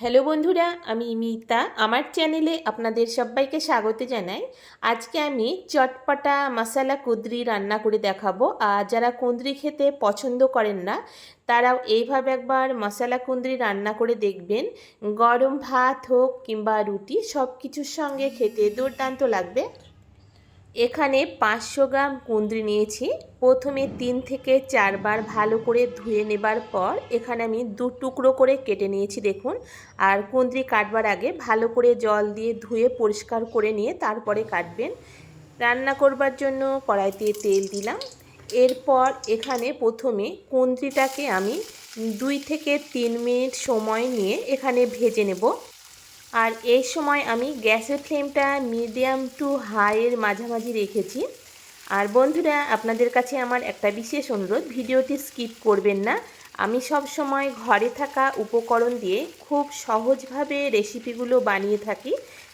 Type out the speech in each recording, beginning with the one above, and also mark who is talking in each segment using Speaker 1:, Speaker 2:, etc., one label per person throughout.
Speaker 1: Hello বন্ধুরা, আমি মিতা। আমার চ্যানেলে আপনাদের সবাইকে স্বাগত জানাই। আজকে আমি চটপটা মশালা কুদরি রান্না করে দেখাবো। আর যারা কুঁদরি খেতে পছন্দ করেন না, তারাও এইভাবে একবার মশালা কুঁদরি রান্না করে দেখবেন। গরম ভাত হোক কিংবা রুটি সব কিছুর সঙ্গে খেতে দুর্দান্ত লাগবে। এখানে পাঁচশো গ্রাম কুঁদরি নিয়েছি। প্রথমে তিন থেকে চারবার ভালো করে ধুয়ে নেবার পর এখানে আমি দু টুকরো করে কেটে নিয়েছি, দেখুন। আর কুঁদরি কাটবার আগে ভালো করে জল দিয়ে ধুয়ে পরিষ্কার করে নিয়ে তারপরে কাটবেন। রান্না করবার জন্য কড়াইতে তেল দিলাম। এরপর এখানে প্রথমে কুঁদরিটাকে আমি দুই থেকে তিন মিনিট সময় নিয়ে এখানে ভেজে নেব। আর এই সময় আমি গ্যাসের ফ্লেমটা মিডিয়াম টু হাইয়ের মাঝামাঝি রেখেছি। আর বন্ধুরা, আপনাদের কাছে আমার একটা বিশেষ অনুরোধ, ভিডিওটি স্কিপ করবেন না। আমি সব সময় ঘরে থাকা উপকরণ দিয়ে খুব সহজভাবে রেসিপিগুলো বানিয়ে থাকি।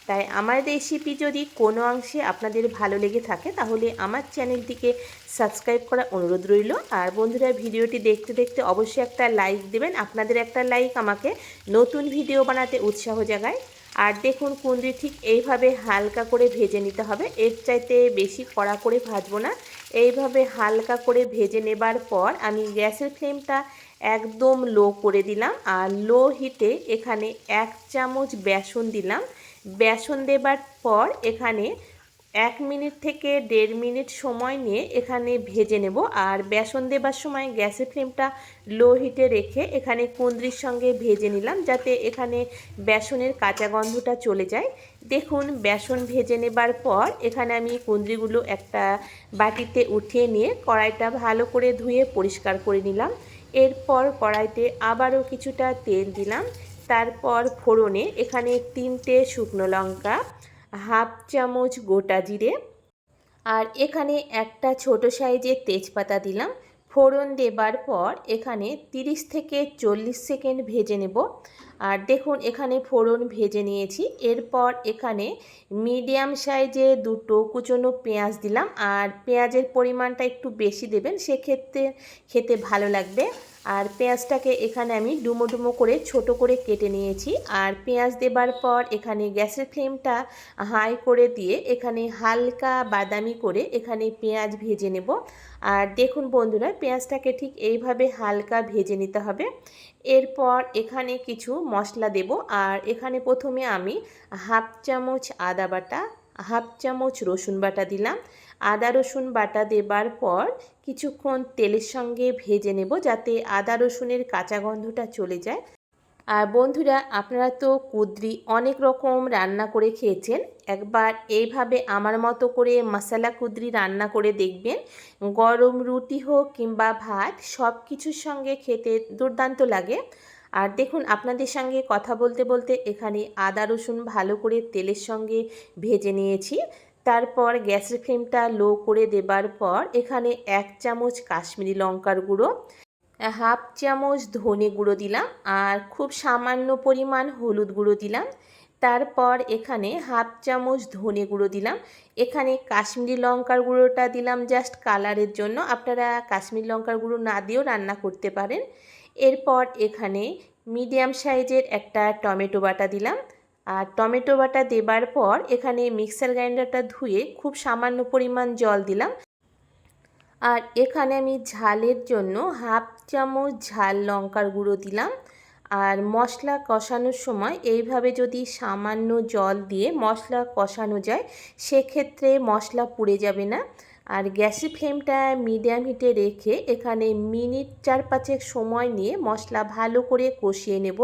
Speaker 1: তাই আমার রেসিপি যদি কোনো অংশে আপনাদের ভালো লেগে থাকে, তাহলে আমার চ্যানেলটিকে সাবস্ক্রাইব করা অনুরোধ রইল। আর বন্ধুরা, ভিডিওটি দেখতে দেখতে অবশ্যই একটা লাইক দেবেন। আপনাদের একটা লাইক আমাকে নতুন ভিডিও বানাতে উৎসাহ জাগায়। আর দেখুন কুন্দ্রি ঠিক এইভাবে হালকা করে ভেজে নিতে হবে। এর চাইতে বেশি কড়া করে ভাজবো না। এইভাবে হালকা করে ভেজে নেবার পর আমি গ্যাসের ফ্লেমটা একদম লো করে দিলাম আর লো হিটে এখানে এক চামচ বেসন দিলাম। বেসন দেবার পর এখানে এক মিনিট থেকে দেড় মিনিট সময় নিয়ে এখানে ভেজে নেব। আর বেসন দেবার সময় গ্যাসের ফ্লেমটা লো হিটে রেখে এখানে কুন্দ্রির সঙ্গে ভেজে নিলাম যাতে এখানে বেসনের কাঁচা গন্ধটা চলে যায়। দেখুন, বেসন ভেজে নেবার পর এখানে আমি কুন্দ্রিগুলো একটা বাটিতে উঠিয়ে নিয়ে কড়াইটা ভালো করে ধুয়ে পরিষ্কার করে নিলাম। এরপর কড়াইতে আবারও কিছুটা তেল দিলাম। তারপর ফোড়নে এখানে তিনটে শুকনো লঙ্কা, হাফ চামচ গোটা জিরে আর এখানে একটা ছোট সাইজের তেজপাতা দিলাম। ফোড়ন দেবার পর এখানে 30 থেকে চল্লিশ সেকেন্ড ভেজে নেব। আর দেখুন, এখানে ফোড়ন ভেজে নিয়েছি। এরপর এখানে মিডিয়াম সাইজে দুটো কুচনো পেঁয়াজ দিলাম। আর পেঁয়াজের পরিমাণটা একটু বেশি দেবেন, সেক্ষেত্রে খেতে ভালো লাগবে। আর পেঁয়াজটাকে এখানে আমি ডুমো ডুমো করে ছোট করে কেটে নিয়েছি। আর পেঁয়াজ দেবার পর এখানে গ্যাসের ফ্লেমটা হাই করে দিয়ে এখানে হালকা বাদামি করে এখানে পেঁয়াজ ভেজে নেব। আর দেখুন বন্ধুরা, পেঁয়াজটাকে ঠিক এইভাবে হালকা ভেজে নিতে হবে। এরপর এখানে কিছু মশলা দেব। আর এখানে প্রথমে আমি হাফ চামচ আদা বাটা, হাফ চামচ রসুন বাটা দিলাম। আদা রসুন বাটা দেবার পর কিছুক্ষণ তেলের সঙ্গে ভেজে নেব যাতে আদা রসুনের কাঁচা গন্ধটা চলে যায়। আর বন্ধুরা, আপনারা তো কুদ্রি অনেক রকম রান্না করে খেয়েছেন। একবার এইভাবে আমার মতো করে মশলা কুদ্রি রান্না করে দেখবেন। গরম রুটি হোক কিংবা ভাত সব কিছুর সঙ্গে খেতে দুর্দান্ত লাগে। আর দেখুন, আপনাদের সঙ্গে কথা বলতে বলতে এখানে আদা, রসুন ভালো করে তেলের সঙ্গে ভেজে নিয়েছি। তারপর গ্যাসের ফ্লেমটা লো করে দেবার পর এখানে এক চামচ কাশ্মীরি লঙ্কার গুঁড়ো, হাফ চামচ ধনে গুঁড়ো দিলাম আর খুব সামান্য পরিমাণ হলুদ গুঁড়ো দিলাম। তারপর এখানে হাফ চামচ ধনে গুঁড়ো দিলাম। এখানে কাশ্মীরি লঙ্কার গুঁড়োটা দিলাম জাস্ট কালারের জন্য। আপনারা কাশ্মীরি লঙ্কার গুঁড়ো না দিয়েও রান্না করতে পারেন। এরপর এখানে মিডিয়াম সাইজের একটা টমেটো বাটা দিলাম। আর টমেটো বাটা দেবার পর এখানে মিক্সার গ্রাইন্ডারটা ধুয়ে খুব সামান্য পরিমাণ জল দিলাম। আর এখানে আমি ঝালের জন্য হাফ চামচ ঝাল লঙ্কার গুঁড়ো দিলাম। আর মশলা কষানোর সময় এইভাবে যদি সামান্য জল দিয়ে মশলা কষানো যায়, সেক্ষেত্রে মশলা পুড়ে যাবে না। আর গ্যাসের ফ্লেমটা মিডিয়াম হিটে রেখে এখানে মিনিট চার পাঁচেক সময় নিয়ে মশলা ভালো করে কষিয়ে নেব।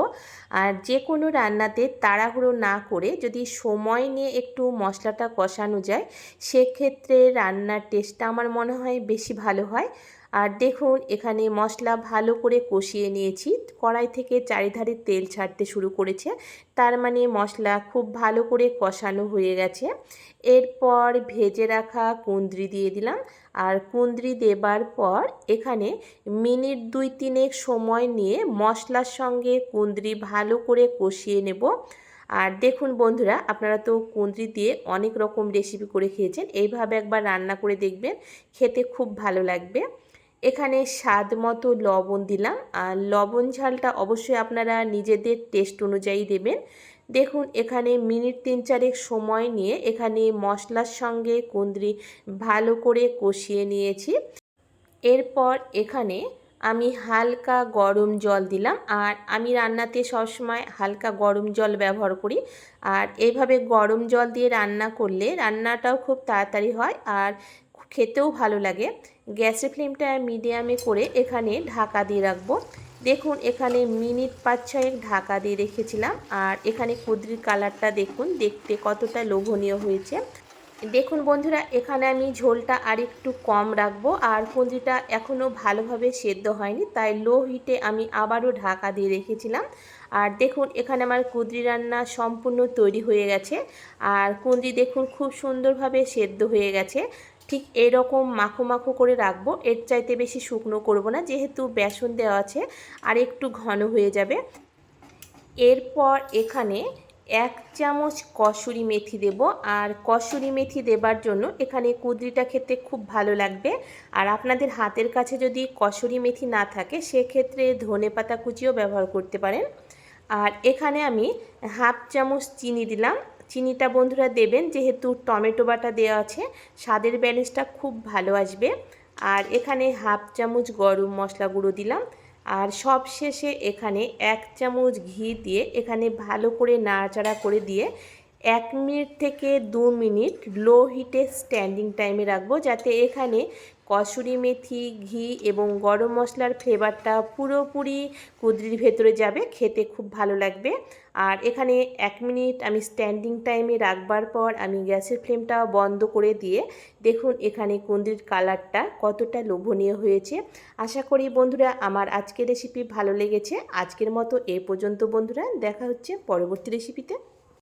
Speaker 1: আর যে কোনো রান্নাতে তাড়াহুড়ো না করে যদি সময় নিয়ে একটু মশলাটা কষানো যায়, সেক্ষেত্রে রান্নার টেস্টটা আমার মনে হয় বেশি ভালো হয়। আর দেখুন, এখানে মশলা ভালো করে কষিয়ে নিয়েছি। কড়াই থেকে চারিধারে তেল ছাড়তে শুরু করেছে। তার মানে মশলা খুব ভালো করে কষানো হয়ে গেছে। এরপর ভেজে রাখা কুন্দ্রি দিয়ে দিলাম। আর কুন্দ্রি দেবার পর এখানে মিনিট দুই তিনেক সময় নিয়ে মশলার সঙ্গে কুন্দ্রি ভালো করে কষিয়ে নেব। আর দেখুন বন্ধুরা, আপনারা তো কুঁদরি দিয়ে অনেক রকম রেসিপি করে খেয়েছেন। এইভাবে একবার রান্না করে দেখবেন, খেতে খুব ভালো লাগবে। এখানে স্বাদ মতো লবণ দিলাম। আর লবণ ঝালটা অবশ্যই আপনারা নিজেদের টেস্ট অনুযায়ী দেবেন। দেখুন, এখানে মিনিট তিন চারেক সময় নিয়ে এখানে মশলার সঙ্গে কুঁদরি ভালো করে কষিয়ে নিয়েছি। এরপর এখানে আমি হালকা গরম জল দিলাম। আর আমি রান্নাতে সবসময় হালকা গরম জল ব্যবহার করি। আর এইভাবে গরম জল দিয়ে রান্না করলে রান্নাটাও খুব তাড়াতাড়ি হয় আর খেতেও ভালো লাগে। গ্যাসের ফ্লেমটা মিডিয়ামে করে এখানে ঢাকা দিয়ে রাখব। দেখুন, এখানে মিনিট পাঁচ ছয়েক ঢাকা দিয়ে রেখেছিলাম। আর এখানে কুদরির কালারটা দেখুন, দেখতে কতটা লোভনীয় হয়েছে। দেখুন বন্ধুরা, এখানে আমি ঝোলটা আর একটু কম রাখব। আর কুঁদরিটা এখনও ভালোভাবে সেদ্ধ হয়নি, তাই লো হিটে আমি আবারও ঢাকা দিয়ে রেখেছিলাম। আর দেখুন, এখানে আমার কুঁদরি রান্না সম্পূর্ণ তৈরি হয়ে গেছে। আর কুঁদরি দেখুন, খুব সুন্দরভাবে সেদ্ধ হয়ে গেছে। ঠিক এরকম মাখো মাখো করে রাখব। এর চাইতে বেশি শুকনো করব না, যেহেতু বেসন দেওয়া আছে আর একটু ঘন হয়ে যাবে। এরপর এখানে এক চামচ কসুরি মেথি দেব। আর কসুরি মেথি দেবার জন্য এখানে কুদরিটা খেতে খুব ভালো লাগবে। আর আপনাদের হাতের কাছে যদি কসুরি মেথি না থাকে, সেক্ষেত্রে ধনে পাতা কুচিও ব্যবহার করতে পারেন। আর এখানে আমি হাফ চামচ চিনি দিলাম। চিনিটা বন্ধুরা দেবেন, যেহেতু টমেটো বাটা দেওয়া আছে, স্বাদের ব্যালেন্সটা খুব ভালো আসবে। আর এখানে হাফ চামচ গরম মশলা গুঁড়ো দিলাম। আর সব শেষে এখানে এক চামচ ঘি দিয়ে এখানে ভালো করে নাড়াচাড়া করে দিয়ে এক মিনিট থেকে দু মিনিট লো হিটে স্ট্যান্ডিং টাইমে রাখব যাতে এখানে কসুরি মেথি, ঘি এবং গরম মশলার ফ্লেভারটা পুরোপুরি কুদরির ভেতরে যাবে, খেতে খুব ভালো লাগবে। আর এখানে এক মিনিট আমি স্ট্যান্ডিং টাইমে রাখবার পর আমি গ্যাসের ফ্লেমটা বন্ধ করে দিয়ে দেখুন এখানে কুঁদরির কালারটা কতটা লোভনীয় হয়েছে। আশা করি বন্ধুরা আমার আজকের রেসিপি ভালো লেগেছে। আজকের মতো এ পর্যন্ত বন্ধুরা, দেখা হচ্ছে পরবর্তী রেসিপিতে